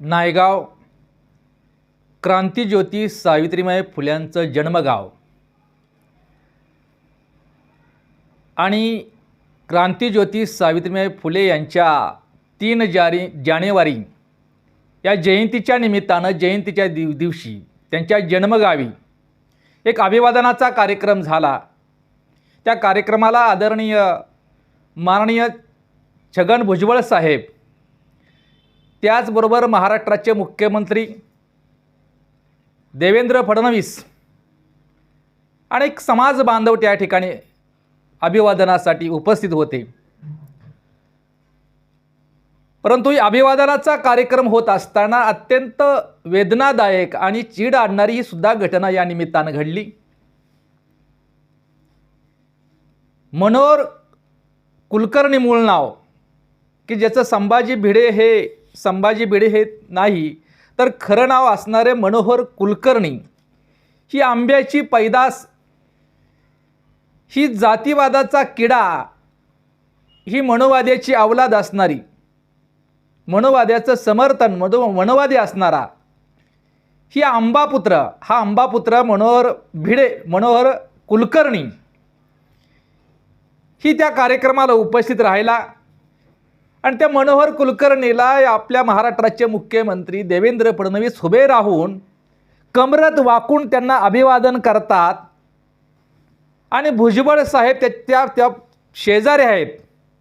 नायगाव क्रांतीज्योती सावित्रीमाई फुल्यांचं जन्मगाव. आणि क्रांतीज्योती सावित्रीमाई फुले यांच्या तीन जारी जानेवारी या जयंतीच्या निमित्तानं जयंतीच्या दिव दिवशी त्यांच्या जन्मगावी एक अभिवादनाचा कार्यक्रम झाला. त्या कार्यक्रमाला आदरणीय माननीय छगन भुजबळ साहेब त्याचबरोबर महाराष्ट्राचे मुख्यमंत्री देवेंद्र फडणवीस आणि एक समाज बांधव त्या ठिकाणी अभिवादनासाठी उपस्थित होते. परंतु या अभिवादनाचा कार्यक्रम होत असताना अत्यंत वेदनादायक आणि चीड आणणारी ही सुद्धा घटना या निमित्तानं घडली. मनोहर कुलकर्णी मूळ नाव की ज्याचं संभाजी भिडे हे संभाजी भिडे हे नाही तर खरं नाव असणारे मनोहर कुलकर्णी ही आंब्याची पैदास ही जातीवादाचा किडा ही मनोवाद्याची अवलाद असणारी मनोवाद्याचं समर्थन मनो मनोवादी असणारा ही आंबापुत्र हा आंबापुत्र मनोहर भिडे मनोहर कुलकर्णी ही त्या कार्यक्रमाला उपस्थित राहायला आणि त्या मनोहर कुलकर्णीला आपल्या महाराष्ट्राचे मुख्यमंत्री देवेंद्र फडणवीस उभे राहून कमरत वाकून त्यांना अभिवादन करतात. आणि भुजबळ साहेब त्या त्या त्या शेजारी आहेत.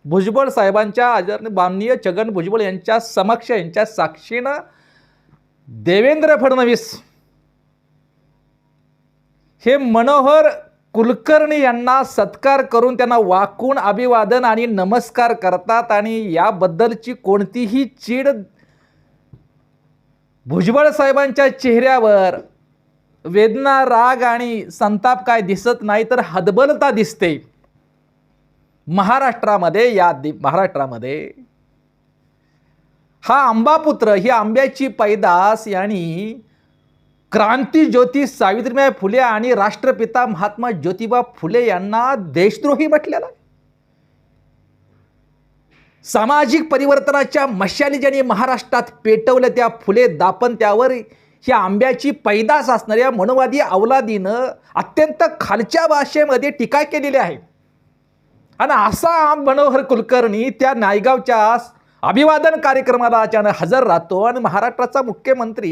भुजबळ साहेबांच्या आदर माननीय छगन भुजबळ यांच्या समक्ष यांच्या साक्षीनं देवेंद्र फडणवीस हे मनोहर कुलकर्णी यांना सत्कार करून त्यांना वाकून अभिवादन आणि नमस्कार करतात आणि याबद्दलची कोणतीही चीड भुजबळ साहेबांच्या चेहऱ्यावर वेदना राग आणि संताप काय दिसत नाही तर हदबलता दिसते. महाराष्ट्रामध्ये या दि महाराष्ट्रामध्ये हा आंबापुत्र ही आंब्याची पैदास यांनी क्रांती ज्योती सावित्रीबाई फुले आणि राष्ट्रपिता महात्मा ज्योतिबा फुले यांना देशद्रोही म्हटलेला आहे. सामाजिक परिवर्तनाच्या मशाली ज्यांनी महाराष्ट्रात पेटवलं त्या फुले दापन त्यावर ही आंब्याची पैदास असणाऱ्या मनोवादी अवलादीनं अत्यंत खालच्या भाषेमध्ये टीका केलेली आहे. आणि असा मनोहर कुलकर्णी त्या नायगावच्या अभिवादन कार्यक्रमाला अचानक हजर राहतो आणि महाराष्ट्राचा मुख्यमंत्री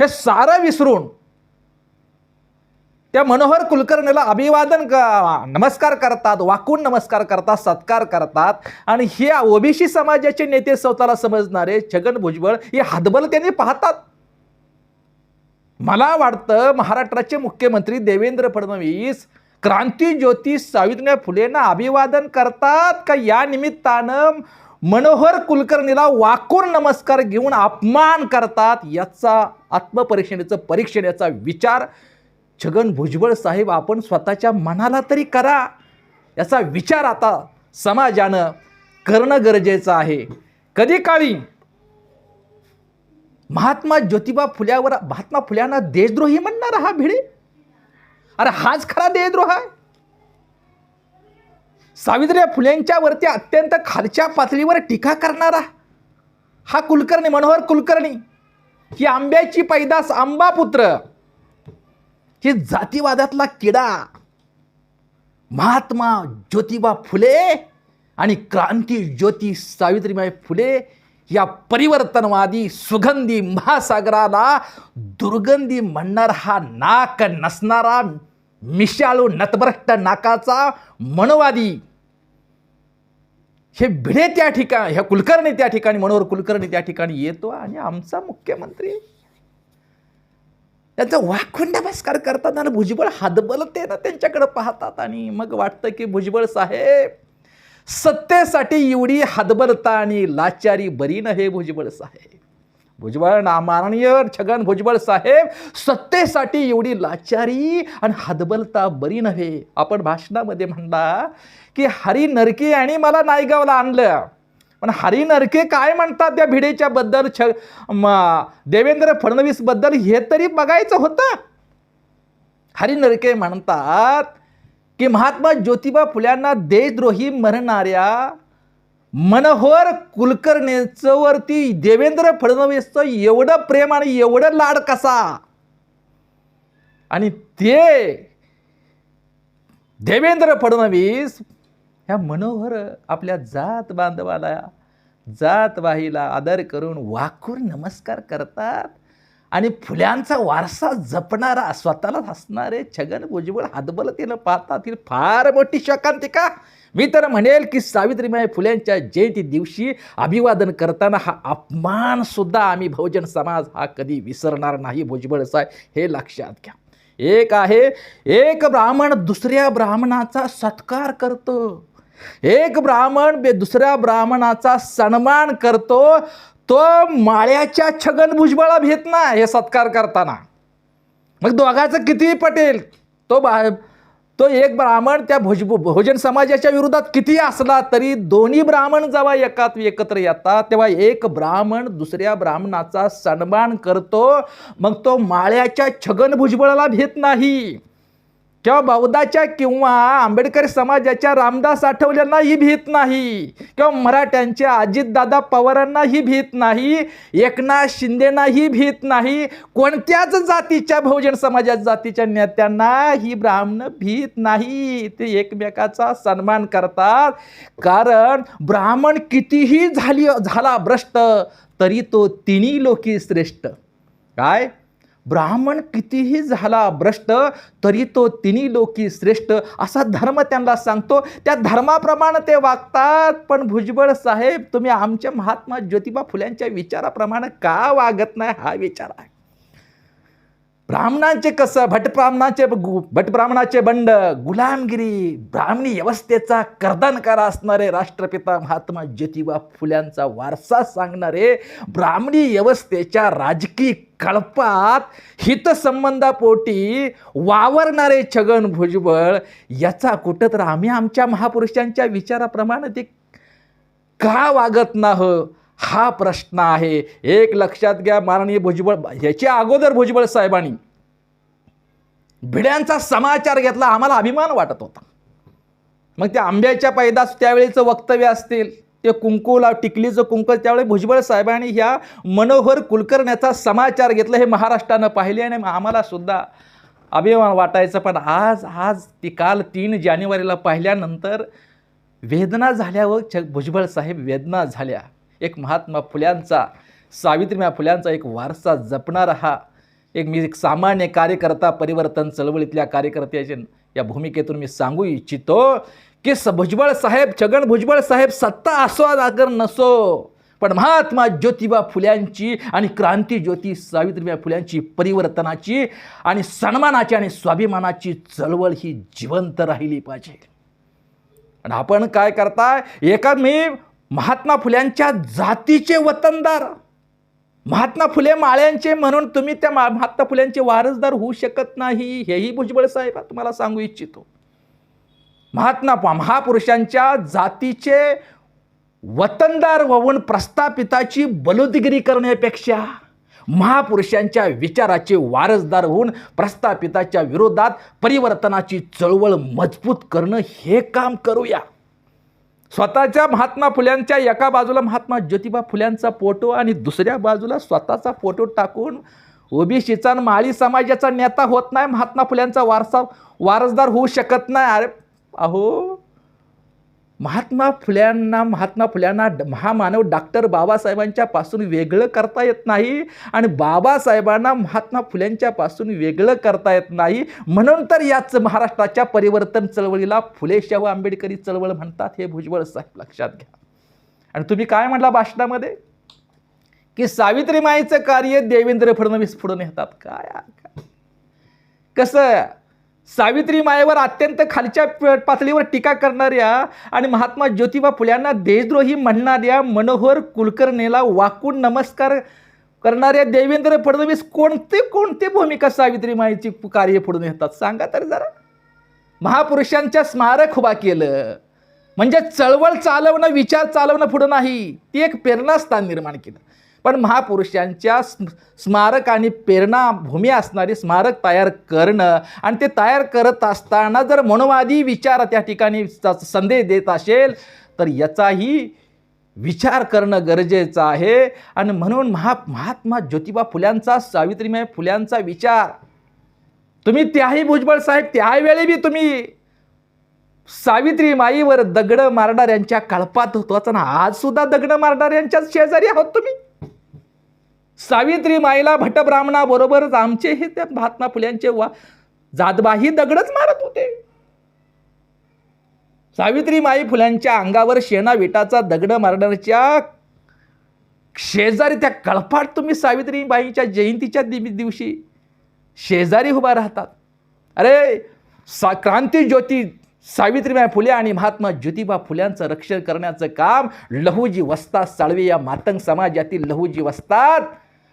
हे सारं विसरून त्या मनोहर कुलकर्णीला अभिवादन क नमस्कार करतात वाकून नमस्कार करतात सत्कार करतात. आणि हे ओबीसी समाजाचे नेते स्वतःला समजणारे छगन भुजबळ हे हातबल त्यांनी पाहतात. मला वाटतं महाराष्ट्राचे मुख्यमंत्री देवेंद्र फडणवीस क्रांती ज्योती सावित्रीबाई फुलेंना अभिवादन करतात का या निमित्तानं मनोहर कुलकर्णीला वाकून नमस्कार घेऊन अपमान करतात. याचा आत्मपरीक्षणेचं परीक्षण याचा विचार छगन भुजबळ साहेब आपण स्वतःच्या मनाला तरी करा. याचा विचार आता समाजानं करणं गरजेचं आहे. कधी काळी महात्मा ज्योतिबा फुल्यावर महात्मा फुल्यांना देशद्रोही म्हणणारा हा भिडे? अरे हाच खरा देशद्रोह आहे. सावित्रीबाई फुलेंच्या वरती अत्यंत खालच्या पातळीवर टीका करणारा. हा कुलकर्णी मनोहर कुलकर्णी ही आंब्याची पैदास आंबापुत्र ही जातीवादातला किडा महात्मा ज्योतिबा फुले आणि क्रांती ज्योती सावित्रीबाई फुले या परिवर्तनवादी सुगंधी महासागराला दुर्गंधी म्हणणार हा नाक नसणारा मिशाळू नतभ्रष्ट नाकाचा मनवादी. हे भिडे त्या ठिकाणी ह्या कुलकर्णी त्या ठिकाणी मनोहर कुलकर्णी त्या ठिकाणी येतो आणि आमचा मुख्यमंत्री. त्याचा वाखून नमस्कार करतात आणि भुजबळ हातबलतेनं त्यांच्याकडे पाहतात आणि मग वाटतं की भुजबळ साहेब सत्तेसाठी एवढी हातबलता आणि लाचारी बरी हे भुजबळ साहेब. भुजबळ ना माननीय छगन भुजबळ साहेब सत्तेसाठी एवढी लाचारी आणि हदबलता बरी नव्हे. आपण भाषणामध्ये म्हणला की हरी नरके आणि मला नायगावला आणलं. पण हरी नरके काय म्हणतात त्या भिडेच्या बद्दल? छ म देवेंद्र फडणवीसबद्दल हे तरी बघायचं होतं. हरी नरके म्हणतात की महात्मा ज्योतिबा फुल्यांना देशद्रोही म्हणणाऱ्या मनोहर कुलकर्णीचं वरती देवेंद्र फडणवीसचं एवढं प्रेम आणि एवढं लाड कसा? आणि ते देवेंद्र फडणवीस ह्या मनोहर आपल्या जात बांधवाला जात आदर करून वाकून नमस्कार करतात. आणि फुल्यांचा वारसा जपणारा स्वतःला हसणारे छगन भुजबळ हातबलतेनं पाहतात फार मोठी शकांतिका मी तर म्हणेल की सावित्रीबाई फुल्यांच्या जयंती दिवशी अभिवादन करताना हा अपमानसुद्धा आम्ही बहुजन समाज हा कधी विसरणार नाही भुजबळ साहेब. हे लक्षात घ्या. एक आहे एक ब्राह्मण दुसऱ्या ब्राह्मणाचा सत्कार करतो. एक ब्राह्मण बे दुसऱ्या ब्राह्मणाचा सन्मान करतो. तो माळ्याच्या छगन भुजबळा भेट ना हे सत्कार करताना. मग दोघाचं कितीही पटेल तो बा तो एक ब्राह्मण त्या भोज भोजन समाजाच्या विरोधात किती असला तरी दोन्ही ब्राह्मण जेव्हा एकात एकत्र येतात तेव्हा एक ब्राह्मण दुसऱ्या ब्राह्मणाचा सन्मान करतो मग तो माळ्याच्या छगन भुजबळाला भेट नाही. किंवा बौद्धाच्या किंवा आंबेडकर समाजाच्या रामदास आठवल्यांनाही भीत नाही. किंवा मराठ्यांच्या अजितदादा पवारांनाही भीत नाही. एकनाथ शिंदेनाही भीत नाही. कोणत्याच जातीच्या बहुजन समाजाच्या जातीच्या नेत्यांना ही ब्राह्मण भीत नाही. ते एकमेकाचा सन्मान करतात. कारण ब्राह्मण कितीही झाली झाला भ्रष्ट तरी तो तिन्ही लोकी श्रेष्ठ. काय? ब्राह्मण कितीही झाला भ्रष्ट तरी तो तिन्ही लोकी श्रेष्ठ असा धर्म त्यांना सांगतो. त्या धर्माप्रमाणे ते वागतात. पण भुजबळ साहेब तुम्ही आमच्या महात्मा ज्योतिबा फुल्यांच्या विचाराप्रमाणे का वागत नाही? हा विचार आहे. ब्राह्मणांचे कसं भटब्राह्मणाचे गु- भटब्राह्मणाचे बंड गुलामगिरी ब्राह्मणी व्यवस्थेचा कर्दनकार असणारे राष्ट्रपिता महात्मा ज्योतिबा फुल्यांचा वारसा सांगणारे ब्राह्मणी व्यवस्थेच्या राजकीय कळपात हितसंबंधापोटी वावरणारे छगन भुजबळ याचा कुठं तर आम्ही आमच्या महापुरुषांच्या विचाराप्रमाणे ते का वागत नाही? हा प्रश्न आहे. एक लक्षात घ्या माननीय भुजबळ ह्याच्या अगोदर भुजबळ साहेबांनी भिड्यांचा समाचार घेतला आम्हाला अभिमान वाटत होता. मग त्या आंब्याच्या पैदास त्यावेळेचं वक्तव्य असतील ते कुंकूला टिकलीचं कुंकू त्यावेळी भुजबळ साहेबांनी ह्या मनोहर कुलकर्ण्याचा समाचार घेतला हे महाराष्ट्रानं पाहिले आणि आम्हाला सुद्धा अभिमान वाटायचं. पण आज आज ती काल तीन जानेवारीला पाहिल्यानंतर वेदना झाल्यावर छ भुजबळ साहेब वेदना झाल्या. एक महात्मा फुल्यांचा सावित्रीमा फुल्यांचा एक वारसा जपणारा हा एक मी एक सामान्य कार्यकर्ता परिवर्तन चळवळीतल्या कार्यकर्त्याचे या भूमिकेतून मी सांगू इच्छितो की स भुजबळ साहेब छगन भुजबळ साहेब सत्ता असो अगर नसो पण महात्मा ज्योतिबा फुल्यांची आणि क्रांती ज्योती सावित्रीबाई फुल्यांची परिवर्तनाची आणि सन्मानाची आणि स्वाभिमानाची चळवळ ही जिवंत राहिली पाहिजे. आणि आपण काय करताय? एका मी महात्मा फुल्यांच्या जातीचे वतनदार. महात्मा फुले माळ्यांचे म्हणून तुम्ही त्या महात्मा फुल्यांचे वारसदार होऊ शकत नाही हेही भुजबळ साहेब तुम्हाला सांगू इच्छितो. महात्मा महापुरुषांच्या जातीचे वतनदार होऊन प्रस्थापिताची बलुदगिरी करण्यापेक्षा महापुरुषांच्या विचाराचे वारसदार होऊन प्रस्थापिताच्या विरोधात परिवर्तनाची चळवळ मजबूत करणं हे काम करूया. स्वतःच्या महात्मा फुल्यांच्या एका बाजूला महात्मा ज्योतिबा फुल्यांचा फोटो आणि दुसऱ्या बाजूला स्वतःचा फोटो टाकून ओबीसीचा आणि माळी समाजाचा नेता होत नाही महात्मा फुल्यांचा वारसा वारसदार होऊ शकत नाही. अरे अहो. महात्मा फुल्यांना महात्मा फुल्यांना ड- महामानव डॉक्टर बाबासाहेबांच्या पासून वेगळं करता येत नाही आणि बाबासाहेबांना महात्मा फुल्यांच्या पासून वेगळं करता येत नाही. म्हणून तर याच महाराष्ट्राच्या परिवर्तन चळवळीला फुले शाहू आंबेडकरी चळवळ म्हणतात हे भुजबळ साहेब लक्षात घ्या. आणि तुम्ही काय म्हटला भाषणामध्ये? की सावित्रीमाईचं कार्य देवेंद्र फडणवीस पुढे नेतात. काय? कसं? सावित्री मायेवर अत्यंत खालच्या प- पातळीवर टीका करणाऱ्या आणि महात्मा ज्योतिबा फुल्यांना देशद्रोही म्हणणाऱ्या मनोहर कुलकर्णीला वाकून नमस्कार करणाऱ्या देवेंद्र फडणवीस कोणते कोणते भूमिका सावित्री माईची कार्य पुढून येतात सांगा तरी जरा. महापुरुषांच्या स्मारक उभा केलं. म्हणजे चळवळ चालवणं विचार चालवणं पुढं नाही. ती एक प्रेरणास्थान निर्माण केलं. पण महापुरुषांच्या स्मारक आणि प्रेरणाभूमी असणारी स्मारक तयार करणं आणि ते तयार करत असताना जर मनोवादी विचार त्या ठिकाणी संदेश देत असेल तर याचाही विचार करणं गरजेचं आहे. आणि म्हणून महा महात्मा ज्योतिबा फुल्यांचा सावित्रीमाई फुल्यांचा विचार तुम्ही त्याही भुजबळ साहेब त्याही वेळी बी तुम्ही सावित्रीमाईवर दगडं मारणाऱ्यांच्या कळपात होतो ना आज सुद्धा दगड मारणाऱ्यांच्याच शेजारी आहोत तुम्ही. सावित्री माईला भटब्राह्मणाबरोबरच आमचे हे त्या महात्मा फुल्यांचे वा जादबाही दगडच मारत होते. सावित्री माई फुल्यांच्या अंगावर शेणा विटाचा दगड मारण्याच्या शेजारी त्या कळपाट तुम्ही सावित्रीबाईच्या जयंतीच्या दिव- दिवशी शेजारी उभा राहतात. अरे सा क्रांती ज्योती सावित्रीबाई फुले आणि महात्मा ज्योतिबा फुल्यांचं रक्षण करण्याचं काम लहुजी वस्ताद साळवे या मातंग समाजातील लहुजी वस्ताद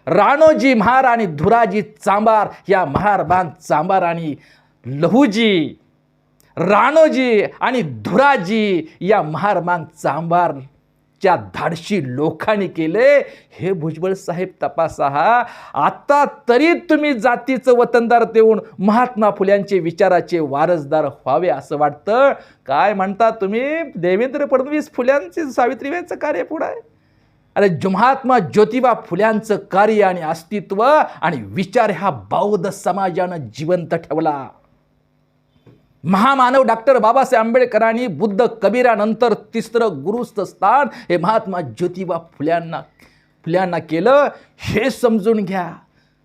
राणोजी महार आणि धुराजी चांबार या महारबान चांबार आणि लहूजी राणोजी आणि धुराजी या महारमांग चांबारच्या धाडशी लोकांनी केले. हे भुजबळ साहेब तपासा हा आता तरी तुम्ही जातीचं वतनदार देऊन महात्मा फुल्यांचे विचाराचे वारसदार व्हावे असं वाटतं. काय म्हणता तुम्ही? देवेंद्र फडणवीस फुल्यांचे सावित्रीबाईंचं कार्य पुढं आहे. अरे जो महात्मा ज्योतिबा फुल्यांचं कार्य आणि अस्तित्व आणि विचार ह्या बौद्ध समाजानं जिवंत ठेवला. महामानव डॉक्टर बाबासाहेब आंबेडकरांनी बुद्ध कबीरानंतर तिसरं गुरुस्थ स्थान हे महात्मा ज्योतिबा फुल्यांना फुल्यांना केलं. हे समजून घ्या.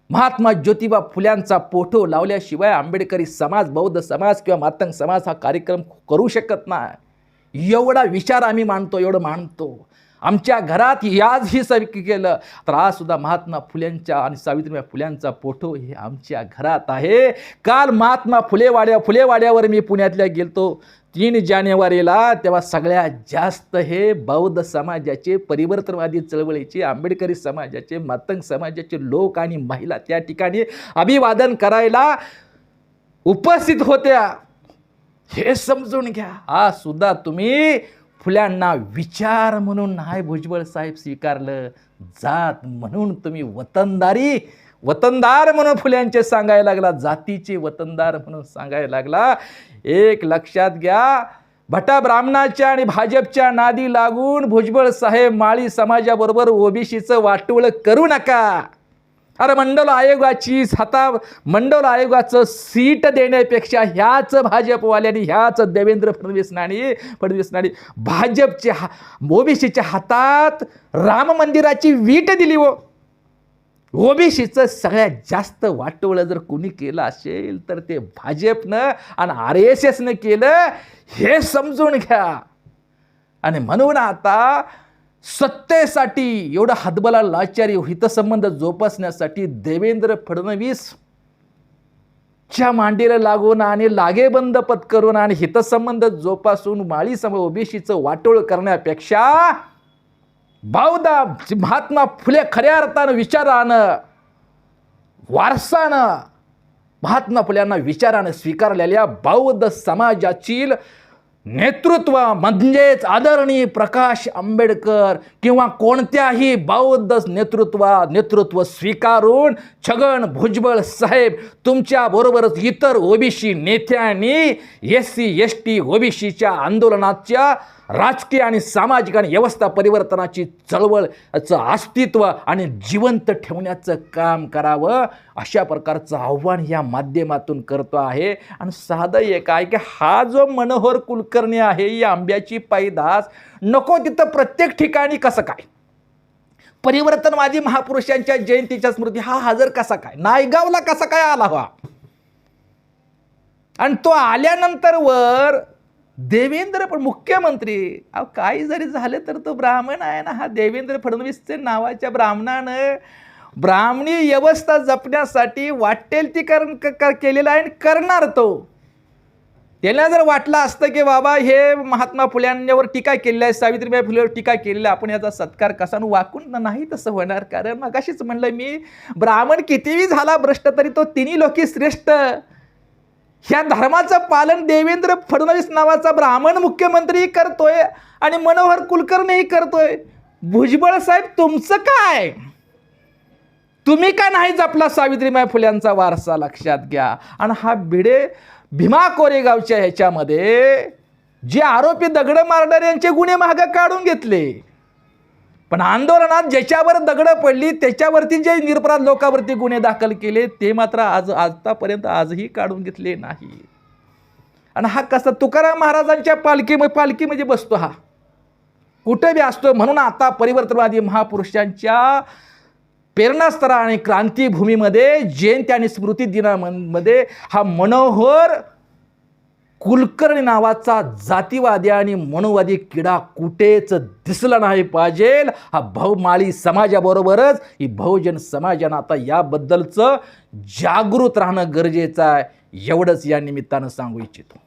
महात्मा ज्योतिबा फुल्यांचा पोटो लावल्याशिवाय आंबेडकरी समाज बौद्ध समाज किंवा मातंग समाज हा कार्यक्रम करू शकत नाही. एवढा विचार आम्ही मानतो एवढं मानतो. आमच्या घरात याज ही सर केलं. तर आज सुद्धा महात्मा फुल्यांच्या आणि सावित्रीबाई फुल्यांचा फोटो हे आमच्या घरात आहे. काल महात्मा फुलेवाड्या फुलेवाड्यावर मी पुण्यातल्या गेलतो. तीन जानेवारीला तेव्हा सगळ्यात जास्त हे बौद्ध समाजाचे परिवर्तनवादी चळवळीचे आंबेडकरी समाजाचे मातंग समाजाचे लोक आणि महिला त्या ठिकाणी अभिवादन करायला उपस्थित होत्या. हे समजून घ्या. हा सुद्धा तुम्ही फुल्यांना विचार म्हणून नाही भुजबळ साहेब स्वीकारलं. जात म्हणून तुम्ही वतनदारी वतनदार म्हणून फुल्यांचे सांगायला लागला जातीचे वतनदार म्हणून सांगायला लागला. एक लक्षात घ्या भटा ब्राह्मणाच्या आणि भाजपच्या नादी लागून भुजबळ साहेब माळी समाजाबरोबर ओबीसीचं वाटोळ करू नका. अरे मंडल आयोगाची हाता मंडल आयोगाचं सीट देण्यापेक्षा ह्याच भाजपवाल्याने ह्याच देवेंद्र फडणवीस नाणी फडणवीस नाणी भाजपच्या हा ओबीसीच्या हातात राम मंदिराची वीट दिली हो. ओबीसीचं सगळ्यात जास्त वाटोळं जर कोणी केलं असेल तर ते भाजपनं आणि आर एस एसनं केलं हे समजून घ्या. आणि म्हणून आता सत्तेसाठी एवढा हातबला लाचारी हितसंबंध जोपासण्यासाठी देवेंद्र फडणवीस च्या मांडीला लागून आणि लागेबंद पत्करून आणि हितसंबंध जोपासून माळी सम ओबीसीचं वाटोळ करण्यापेक्षा बावदा महात्मा फुले खऱ्या अर्थानं विचारानं वारसानं महात्मा फुल्यांना विचारानं स्वीकारलेल्या बौद्ध समाजातील नेतृत्व म्हणजेच आदरणीय प्रकाश आंबेडकर किंवा कोणत्याही बौद्ध नेतृत्व नेतृत्व स्वीकारून छगन भुजबळ साहेब तुमच्याबरोबरच इतर ओबीसी नेत्यांनी एस सी एस टी ओबीसीच्या आंदोलनाच्या राजकीय आणि सामाजिक आणि व्यवस्था परिवर्तनाची चळवळचं अस्तित्व आणि जिवंत ठेवण्याचं काम करावं अशा प्रकारचं आव्हान या माध्यमातून करतो आहे. आणि साधं एक आहे की हा जो मनोहर कुलकर्णी आहे ही आंब्याची पैदास नको तिथं प्रत्येक ठिकाणी कसं काय? परिवर्तनवादी महापुरुषांच्या जयंतीच्या स्मृती हा हजर कसा काय? नायगावला कसा काय आला हा? आणि तो आल्यानंतर वर देवेंद्र पण मुख्यमंत्री. अहो काही जरी झालं तर तो ब्राह्मण आहे ना हा देवेंद्र फडणवीसचे नावाच्या ब्राह्मणानं ब्राह्मणी व्यवस्था जपण्यासाठी वाटेल ती करण क- केलेलं आहे आणि करणार तो. त्याला जर वाटलं असतं की बाबा हे महात्मा फुल्यांवर टीका केलेली आहे सावित्रीबाई फुलेवर टीका केलेली आहे आपण याचा सत्कार कसा वाकून नाही तसं होणार. कारण मगाशीच म्हणलं मी ब्राह्मण कितीही झाला भ्रष्ट तरी तो तिन्ही लोकी श्रेष्ठ. ह्या धर्माचं पालन देवेंद्र फडणवीस नावाचा ब्राह्मण मुख्यमंत्री करतोय आणि मनोहर कुलकर्णीही करतोय. भुजबळ साहेब तुमचं काय? तुम्ही का नाही जपला सावित्रीबाई फुल्यांचा वारसा? लक्षात घ्या. आणि हा भिडे भीमा कोरेगावच्या ह्याच्यामध्ये जे आरोपी दगड मारणारे यांचे गुन्हे मागं काढून घेतले. पण आंदोलनात ज्याच्यावर दगडं पडली त्याच्यावरती जे निरपराध लोकांवरती गुन्हे दाखल केले ते मात्र आज आतापर्यंत आजही काढून घेतले नाही. आणि हा कसा तुकाराम महाराजांच्या पालखी पालखीमध्ये बसतो हा. कुठे बी असतो म्हणून आता परिवर्तनवादी महापुरुषांच्या प्रेरणास्तरा आणि क्रांतीभूमीमध्ये जयंती आणि स्मृती दिनामध्ये हा मनोहर कुलकर्णी नावाचा जातीवादी आणि मनोवादी किडा कुठेच दिसला नाही पाहिजे. हा बहुमाळी समाजाबरोबरच ही बहुजन समाजानं आता याबद्दलचं जागृत राहणं गरजेचं आहे. एवढंच या निमित्तानं सांगू इच्छितो.